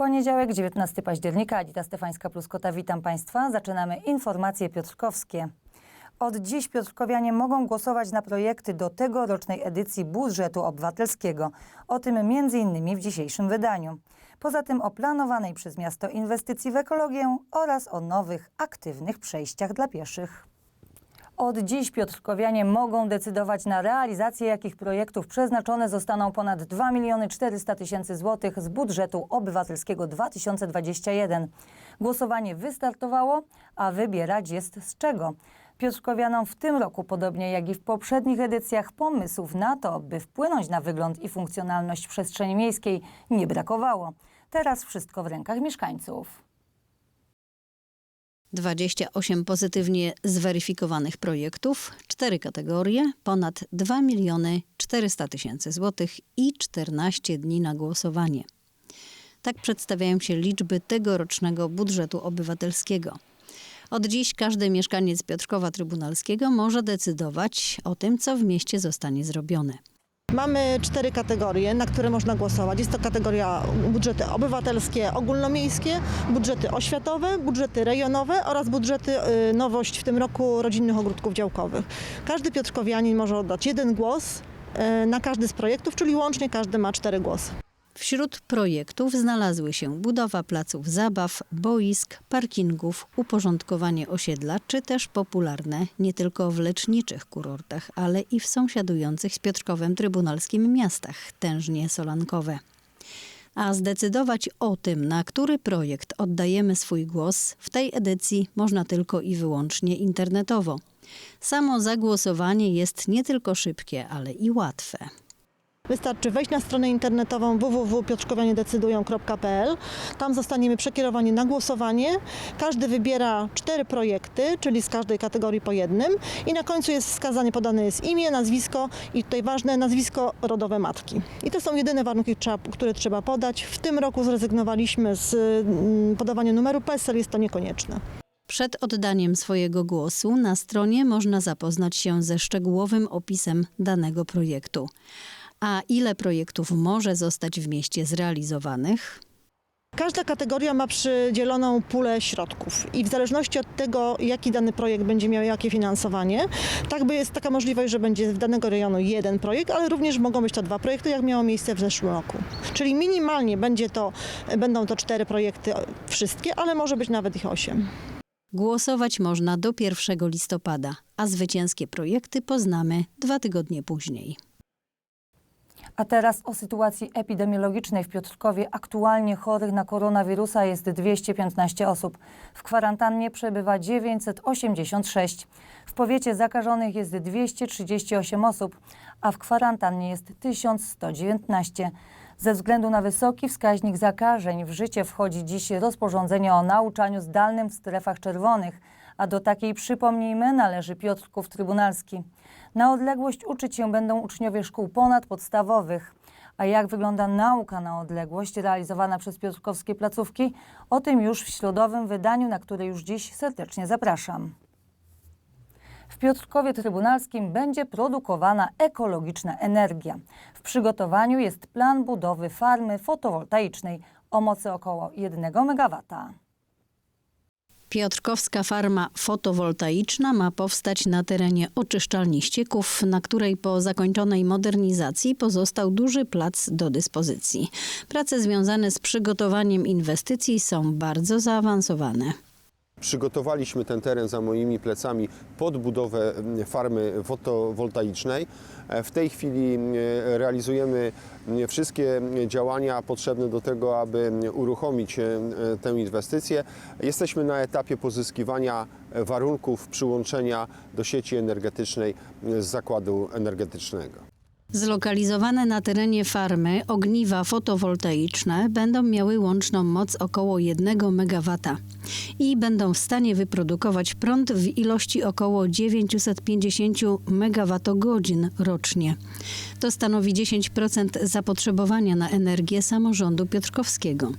Poniedziałek, 19 października, Adita Stefańska-Pluskota, witam Państwa. Zaczynamy informacje piotrkowskie. Od dziś piotrkowianie mogą głosować na projekty do tegorocznej edycji budżetu obywatelskiego. O tym m.in. w dzisiejszym wydaniu. Poza tym o planowanej przez miasto inwestycji w ekologię oraz o nowych, aktywnych przejściach dla pieszych. Od dziś piotrkowianie mogą decydować na realizację jakich projektów przeznaczone zostaną ponad 2 miliony 400 tysięcy złotych z budżetu obywatelskiego 2021. Głosowanie wystartowało, a wybierać jest z czego. Piotrkowianom w tym roku, podobnie jak i w poprzednich edycjach, pomysłów na to, by wpłynąć na wygląd i funkcjonalność przestrzeni miejskiej nie brakowało. Teraz wszystko w rękach mieszkańców. 28 pozytywnie zweryfikowanych projektów, 4 kategorie, ponad 2 miliony 400 tysięcy złotych i 14 dni na głosowanie. Tak przedstawiają się liczby tegorocznego budżetu obywatelskiego. Od dziś każdy mieszkaniec Piotrkowa Trybunalskiego może decydować o tym, co w mieście zostanie zrobione. Mamy cztery kategorie, na które można głosować. Jest to kategoria budżety obywatelskie, ogólnomiejskie, budżety oświatowe, budżety rejonowe oraz budżety y, nowość w tym roku rodzinnych ogródków działkowych. Każdy piotrkowianin może oddać jeden głos y, na każdy z projektów, czyli łącznie każdy ma cztery głosy. Wśród projektów znalazły się budowa placów zabaw, boisk, parkingów, uporządkowanie osiedla, czy też popularne nie tylko w leczniczych kurortach, ale i w sąsiadujących z Piotrkowem Trybunalskim miastach, tężnie solankowe. A zdecydować o tym, na który projekt oddajemy swój głos, w tej edycji można tylko i wyłącznie internetowo. Samo zagłosowanie jest nie tylko szybkie, ale i łatwe. Wystarczy wejść na stronę internetową www.piotrkowianiedecydują.pl. Tam zostaniemy przekierowani na głosowanie. Każdy wybiera cztery projekty, czyli z każdej kategorii po jednym. I na końcu jest wskazanie, podane jest imię, nazwisko i tutaj ważne nazwisko rodowe matki. I to są jedyne warunki, które trzeba podać. W tym roku zrezygnowaliśmy z mm, podawania numeru PESEL, jest to niekonieczne. Przed oddaniem swojego głosu na stronie można zapoznać się ze szczegółowym opisem danego projektu. A ile projektów może zostać w mieście zrealizowanych? Każda kategoria ma przydzieloną pulę środków i w zależności od tego, jaki dany projekt będzie miał jakie finansowanie, tak by jest taka możliwość, że będzie w danego rejonu jeden projekt, ale również mogą być to dwa projekty, jak miało miejsce w zeszłym roku. Czyli minimalnie będzie to, będą to cztery projekty wszystkie, ale może być nawet ich osiem. Głosować można do 1 listopada, a zwycięskie projekty poznamy dwa tygodnie później. A teraz o sytuacji epidemiologicznej w Piotrkowie. Aktualnie chorych na koronawirusa jest 215 osób. W kwarantannie przebywa 986. W powiecie zakażonych jest 238 osób, a w kwarantannie jest 1119. Ze względu na wysoki wskaźnik zakażeń w życie wchodzi dziś rozporządzenie o nauczaniu zdalnym w strefach czerwonych, a do takiej, przypomnijmy, należy Piotrków Trybunalski. Na odległość uczyć się będą uczniowie szkół ponadpodstawowych. A jak wygląda nauka na odległość realizowana przez piotrkowskie placówki? O tym już w środowym wydaniu, na które już dziś serdecznie zapraszam. W Piotrkowie Trybunalskim będzie produkowana ekologiczna energia. W przygotowaniu jest plan budowy farmy fotowoltaicznej o mocy około 1 MW. Piotrkowska farma fotowoltaiczna ma powstać na terenie oczyszczalni ścieków, na której po zakończonej modernizacji pozostał duży plac do dyspozycji. Prace związane z przygotowaniem inwestycji są bardzo zaawansowane. Przygotowaliśmy ten teren za moimi plecami pod budowę farmy fotowoltaicznej. W tej chwili realizujemy wszystkie działania potrzebne do tego, aby uruchomić tę inwestycję. Jesteśmy na etapie pozyskiwania warunków przyłączenia do sieci energetycznej z zakładu energetycznego. Zlokalizowane na terenie farmy ogniwa fotowoltaiczne będą miały łączną moc około 1 MW i będą w stanie wyprodukować prąd w ilości około 950 MWh rocznie. To stanowi 10% zapotrzebowania na energię samorządu piotrkowskiego.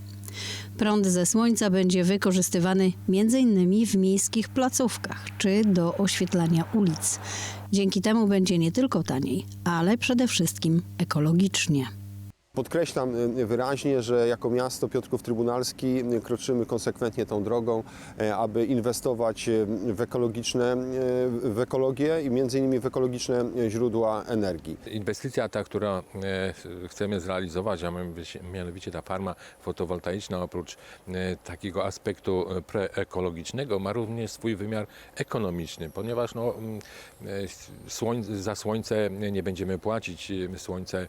Prąd ze słońca będzie wykorzystywany m.in. w miejskich placówkach czy do oświetlania ulic. Dzięki temu będzie nie tylko taniej, ale przede wszystkim ekologicznie. Podkreślam y, wyraźnie, że jako miasto Piotrków Trybunalski y, kroczymy konsekwentnie tą drogą, e, aby inwestować y, w ekologiczne, y, w ekologię i między innymi w ekologiczne y, źródła energii. Inwestycja ta, którą e, chcemy zrealizować, a mianowicie- ta farma fotowoltaiczna, oprócz e, takiego aspektu preekologicznego, ma również swój wymiar ekonomiczny, ponieważ no, mm, za słońce nie będziemy płacić. Słońce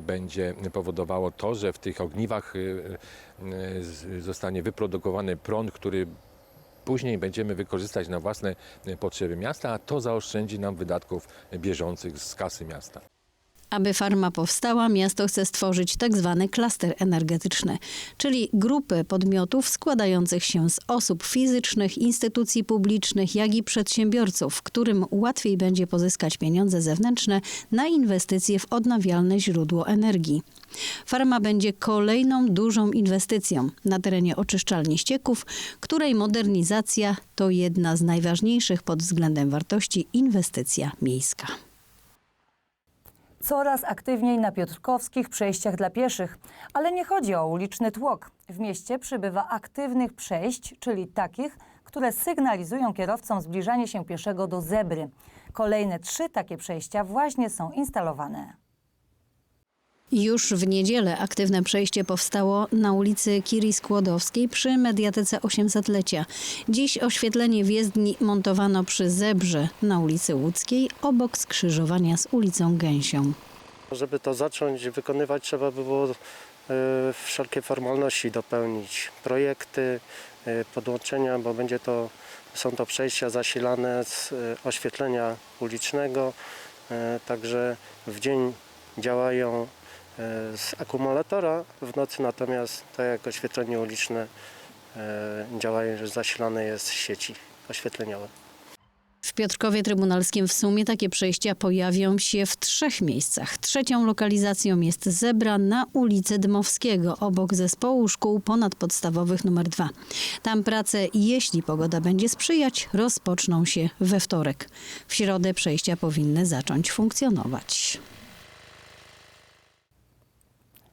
będzie powodowało to, że w tych ogniwach e, z- zostanie wyprodukowany prąd, który Później będziemy wykorzystać na własne potrzeby miasta, a to zaoszczędzi nam wydatków bieżących z kasy miasta. Aby farma powstała, miasto chce stworzyć tak zwany klaster energetyczny, czyli grupę podmiotów składających się z osób fizycznych, instytucji publicznych, jak i przedsiębiorców, którym łatwiej będzie pozyskać pieniądze zewnętrzne na inwestycje w odnawialne źródło energii. Farma będzie kolejną dużą inwestycją na terenie oczyszczalni ścieków, której modernizacja to jedna z najważniejszych pod względem wartości inwestycja miejska. Coraz aktywniej na piotrkowskich przejściach dla pieszych. Ale nie chodzi o uliczny tłok. W mieście przybywa aktywnych przejść, czyli takich, które sygnalizują kierowcom zbliżanie się pieszego do zebry. Kolejne trzy takie przejścia właśnie są instalowane. Już w niedzielę aktywne przejście powstało na ulicy Kiri Skłodowskiej przy Mediatece 800-lecia. Dziś oświetlenie w jezdni montowano przy Zebrze na ulicy Łódzkiej obok skrzyżowania z ulicą Gęsią. Żeby to zacząć wykonywać, trzeba by było e, wszelkie formalności dopełnić, projekty, e, podłączenia, bo będzie to, są to przejścia zasilane z e, oświetlenia ulicznego, także w dzień działają z akumulatora, w nocy natomiast tak jak oświetlenie uliczne e, działają, zasilane jest sieci oświetleniowej. W Piotrkowie Trybunalskim w sumie takie przejścia pojawią się w trzech miejscach. Trzecią lokalizacją jest Zebra na ulicy Dmowskiego, obok zespołu szkół ponadpodstawowych nr 2. Tam prace, jeśli pogoda będzie sprzyjać, rozpoczną się we wtorek. W środę przejścia powinny zacząć funkcjonować.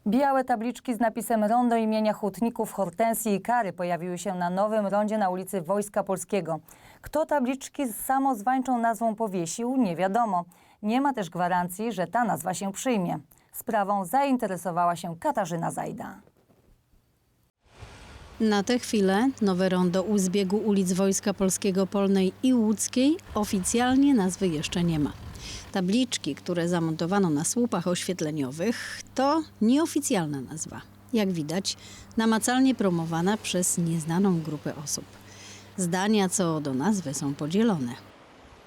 Białe tabliczki z napisem Rondo imienia hutników Hortensji i Kary pojawiły się na nowym rondzie na ulicy Wojska Polskiego. Kto tabliczki z samozwańczą nazwą powiesił, nie wiadomo. Nie ma też gwarancji, że ta nazwa się przyjmie. Sprawą zainteresowała się Katarzyna Zajda. Na tę chwilę nowe rondo u zbiegu ulic Wojska Polskiego Polnej i Łódzkiej oficjalnie nazwy jeszcze nie ma. Tabliczki, które zamontowano na słupach oświetleniowych, to nieoficjalna nazwa. Jak widać, namacalnie promowana przez nieznaną grupę osób. Zdania co do nazwy są podzielone.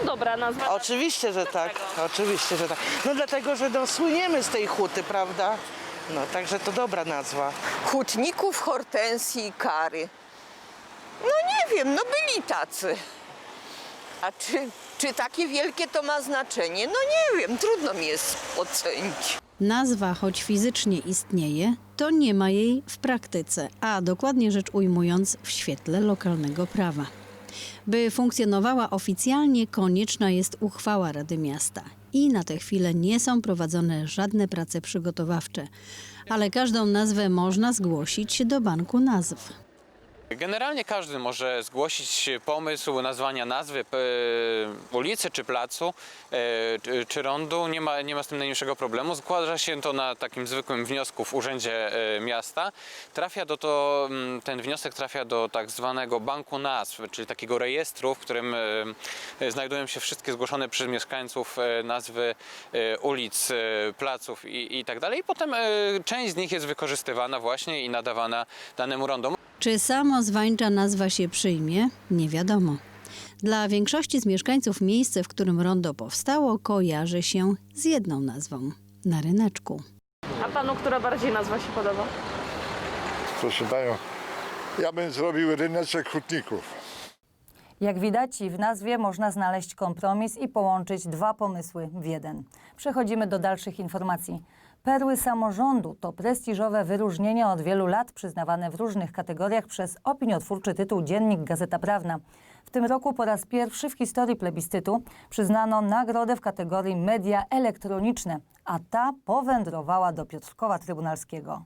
Dobra nazwa. Oczywiście, że tak. Oczywiście, że tak. No dlatego, że no, słyniemy z tej huty, prawda? No także to dobra nazwa. Hutników Hortensji i Kary. No nie wiem, no byli tacy. A czy, czy takie wielkie to ma znaczenie? No nie wiem, trudno mi jest ocenić. Nazwa, choć fizycznie istnieje, to nie ma jej w praktyce, a dokładnie rzecz ujmując, w świetle lokalnego prawa. By funkcjonowała oficjalnie, konieczna jest uchwała Rady Miasta. I na tę chwilę nie są prowadzone żadne prace przygotowawcze, ale każdą nazwę można zgłosić do banku nazw. Generalnie każdy może zgłosić pomysł nazwania nazwy e, ulicy czy placu e, czy, rondu. Nie ma, nie ma z tym najmniejszego problemu. Składa się to na takim zwykłym wniosku w urzędzie e, miasta. Trafia do to, mm, ten wniosek trafia do tak zwanego banku nazw, czyli takiego rejestru, w którym znajdują się wszystkie zgłoszone przez mieszkańców nazwy ulic, placów i, i tak dalej. I potem część z nich jest wykorzystywana właśnie i nadawana danemu rondu. Czy samozwańcza nazwa się przyjmie? Nie wiadomo. Dla większości z mieszkańców miejsce, w którym rondo powstało, kojarzy się z jedną nazwą na ryneczku. A panu która bardziej nazwa się podoba? Proszę panią, ja bym zrobił ryneczek hutników. Jak widać, w nazwie można znaleźć kompromis i połączyć dwa pomysły w jeden. Przechodzimy do dalszych informacji. Perły samorządu to prestiżowe wyróżnienia od wielu lat przyznawane w różnych kategoriach przez opiniotwórczy tytuł Dziennik Gazeta Prawna. W tym roku po raz pierwszy w historii plebiscytu przyznano nagrodę w kategorii media elektroniczne, a ta powędrowała do Piotrkowa Trybunalskiego.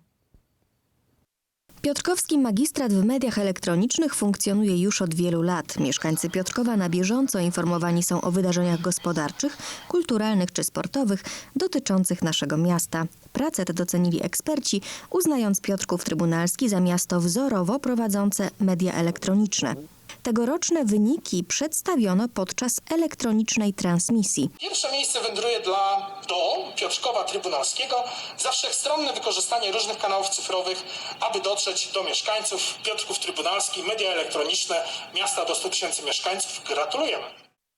Piotrkowski magistrat w mediach elektronicznych funkcjonuje już od wielu lat. Mieszkańcy Piotrkowa na bieżąco informowani są o wydarzeniach gospodarczych, kulturalnych czy sportowych dotyczących naszego miasta. Pracę tę docenili eksperci, uznając Piotrków Trybunalski za miasto wzorowo prowadzące media elektroniczne. Tegoroczne wyniki przedstawiono podczas elektronicznej transmisji. Pierwsze miejsce wędruje dla do Piotrkowa Trybunalskiego za wszechstronne wykorzystanie różnych kanałów cyfrowych, aby dotrzeć do mieszkańców Piotrków Trybunalski, media elektroniczne, miasta do 100 tysięcy mieszkańców. Gratulujemy.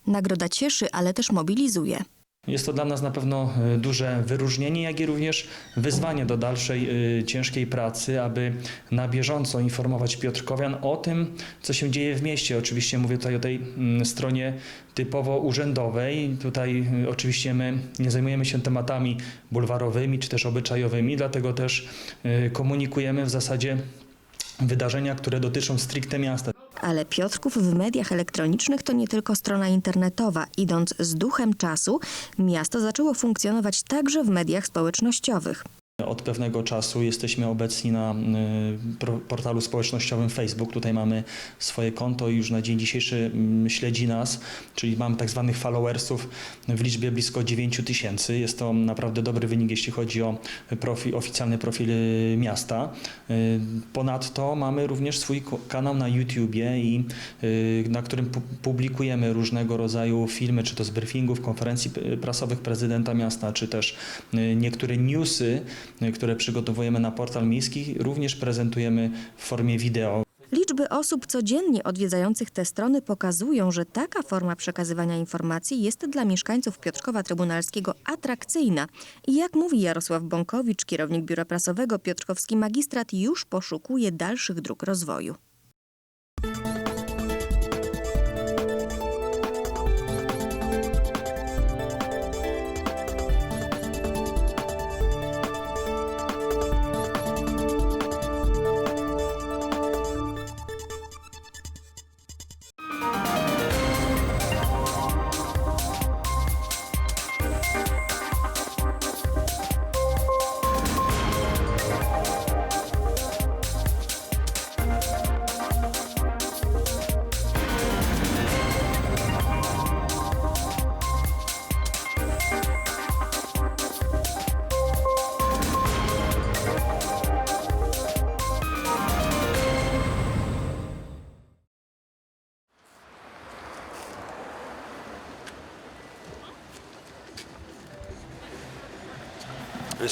Nagroda cieszy, ale też mobilizuje. Jest to dla nas na pewno e, duże wyróżnienie, jak i również wyzwanie do dalszej e, ciężkiej pracy, aby na bieżąco informować Piotrkowian o tym, co się dzieje w mieście. Oczywiście mówię tutaj o tej mm, stronie typowo urzędowej. Tutaj e, oczywiście my nie zajmujemy się tematami bulwarowymi czy też obyczajowymi, dlatego też komunikujemy w zasadzie wydarzenia, które dotyczą stricte miasta. Ale Piotrków w mediach elektronicznych to nie tylko strona internetowa. Idąc z duchem czasu, miasto zaczęło funkcjonować także w mediach społecznościowych. Od pewnego czasu jesteśmy obecni na y, portalu społecznościowym Facebook. Tutaj mamy swoje konto i już na dzień dzisiejszy mm, śledzi nas, czyli mamy tak zwanych followersów w liczbie blisko 9 tysięcy. Jest to naprawdę dobry wynik, jeśli chodzi o profil, oficjalny profil miasta. Y, Ponadto mamy również swój kanał na YouTubie, i, y, na którym pu- publikujemy różnego rodzaju filmy, czy to z briefingów, konferencji prasowych prezydenta miasta, czy też niektóre newsy, które przygotowujemy na portal miejski, również prezentujemy w formie wideo. Liczby osób codziennie odwiedzających te strony pokazują, że taka forma przekazywania informacji jest dla mieszkańców Piotrkowa Trybunalskiego atrakcyjna. I jak mówi Jarosław Bąkowicz, kierownik biura prasowego, Piotrkowski magistrat już poszukuje dalszych dróg rozwoju.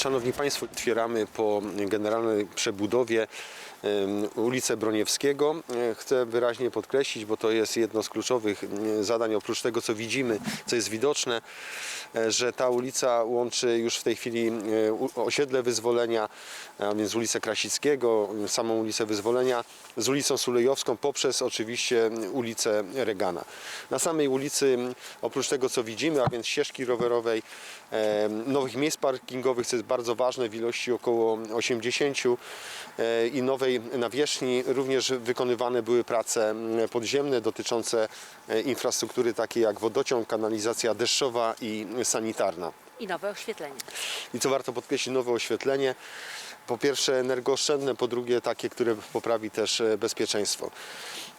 Szanowni Państwo, otwieramy po generalnej przebudowie ulicę Broniewskiego. E, Chcę wyraźnie podkreślić, bo to jest jedno z kluczowych zadań, oprócz tego co widzimy, co jest widoczne, e, że ta ulica łączy już w tej chwili osiedle Wyzwolenia, a więc ulicę Krasickiego, samą ulicę Wyzwolenia z ulicą Sulejowską poprzez oczywiście ulicę Regana. Na samej ulicy, oprócz tego co widzimy, a więc ścieżki rowerowej, nowych miejsc parkingowych, co jest bardzo ważne w ilości około 80 e, i nowej nawierzchni. Również wykonywane były prace m, podziemne dotyczące e, infrastruktury takiej jak wodociąg, kanalizacja deszczowa i sanitarna. I nowe oświetlenie. I co warto podkreślić, nowe oświetlenie. Po pierwsze energooszczędne, po drugie takie, które poprawi też e, bezpieczeństwo.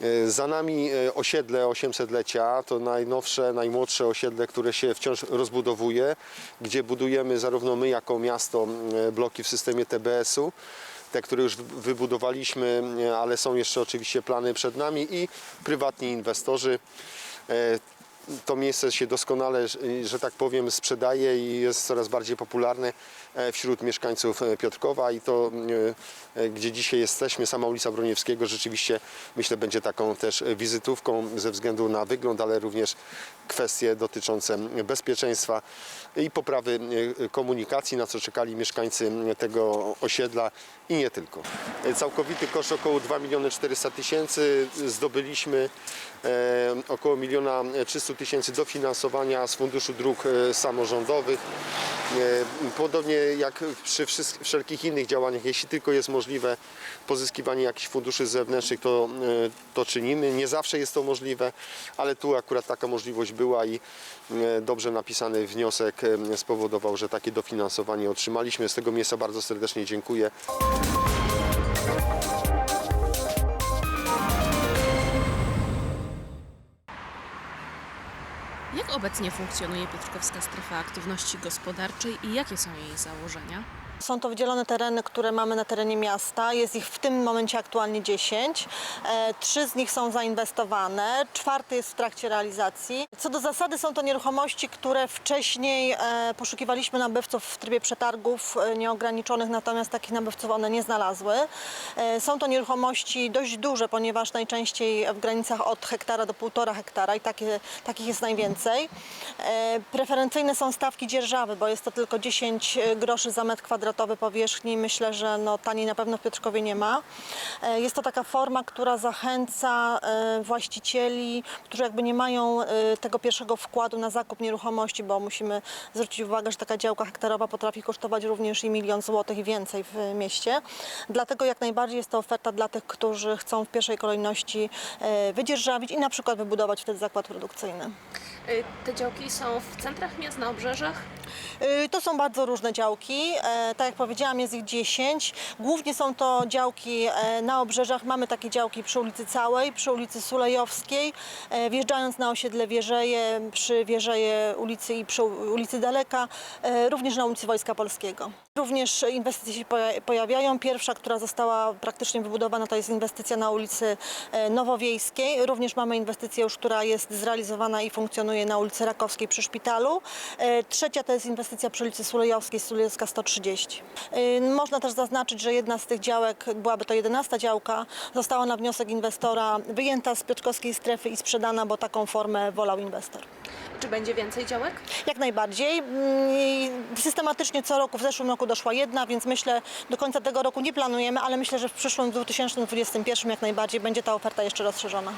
E, Za nami e, osiedle 800-lecia, to najnowsze, najmłodsze osiedle, które się wciąż rozbudowuje, gdzie budujemy zarówno my jako miasto bloki w systemie TBS-u, te, które już wy- wybudowaliśmy, ale są jeszcze oczywiście plany przed nami i prywatni inwestorzy. To miejsce się doskonale, że- tak powiem, sprzedaje i jest coraz bardziej popularne wśród mieszkańców e, Piotrkowa i to, e, e, gdzie dzisiaj jesteśmy, sama ulica Broniewskiego rzeczywiście myślę będzie taką też wizytówką ze względu na wygląd, ale również kwestie dotyczące bezpieczeństwa i poprawy e, komunikacji, na co czekali mieszkańcy tego osiedla i nie tylko. E, Całkowity koszt około 2 miliony 400 tysięcy. Zdobyliśmy e, około 1 300 tysięcy dofinansowania z Funduszu Dróg e, Samorządowych. E, Podobnie jak przy wszelkich innych działaniach, jeśli tylko jest możliwe pozyskiwanie jakichś funduszy zewnętrznych, to, e, to czynimy. Nie zawsze jest to możliwe, ale tu akurat taka możliwość była i e, dobrze napisany wniosek e, spowodował, że takie dofinansowanie otrzymaliśmy. Z tego miejsca bardzo serdecznie dziękuję. Obecnie funkcjonuje Piotrkowska Strefa Aktywności Gospodarczej i jakie są jej założenia? Są to wydzielone tereny, które mamy na terenie miasta. Jest ich w tym momencie aktualnie 10. E, Trzy z nich są zainwestowane, czwarty jest w trakcie realizacji. Co do zasady są to nieruchomości, które wcześniej e, poszukiwaliśmy nabywców w trybie przetargów e, nieograniczonych, natomiast takich nabywców one nie znalazły. Są to nieruchomości dość duże, ponieważ najczęściej w granicach od hektara do półtora hektara i takie, takich jest najwięcej. Preferencyjne są stawki dzierżawy, bo jest to tylko 10 groszy za metr kwadratowy powierzchni. Myślę, że no, taniej na pewno w Piotrkowie nie ma. E, Jest to taka forma, która zachęca e, właścicieli, którzy jakby nie mają e, tego pierwszego wkładu na zakup nieruchomości, bo musimy zwrócić uwagę, że taka działka hektarowa potrafi kosztować również i milion złotych i więcej w mieście. Dlatego jak najbardziej jest to oferta dla tych, którzy chcą w pierwszej kolejności wydzierżawić i na przykład wybudować wtedy zakład produkcyjny. Te działki są w centrach miast, na obrzeżach? To są bardzo różne działki. Tak jak powiedziałam, jest ich 10. Głównie są to działki e, na obrzeżach. Mamy takie działki przy ulicy Całej, przy ulicy Sulejowskiej. E, Wjeżdżając na osiedle Wierzeje, przy Wierzeje ulicy i przy ulicy Daleka, e, również na ulicy Wojska Polskiego. Również inwestycje się poja- pojawiają. Pierwsza, która została praktycznie wybudowana, to jest inwestycja na ulicy Nowowiejskiej. Również mamy inwestycję już, która jest zrealizowana i funkcjonuje na ulicy Rakowskiej przy szpitalu. Trzecia to jest inwestycja przy ulicy Sulejowskiej, Sulejowska 130. E, Można też zaznaczyć, że jedna z tych działek, byłaby to 11 działka, została na wniosek inwestora wyjęta z piotrkowskiej strefy i sprzedana, bo taką formę wolał inwestor. Czy będzie więcej działek? Jak najbardziej. Mm, Systematycznie co roku, w zeszłym roku doszła jedna, więc myślę, do końca tego roku nie planujemy, ale myślę, że w przyszłym 2021 jak najbardziej będzie ta oferta jeszcze rozszerzona.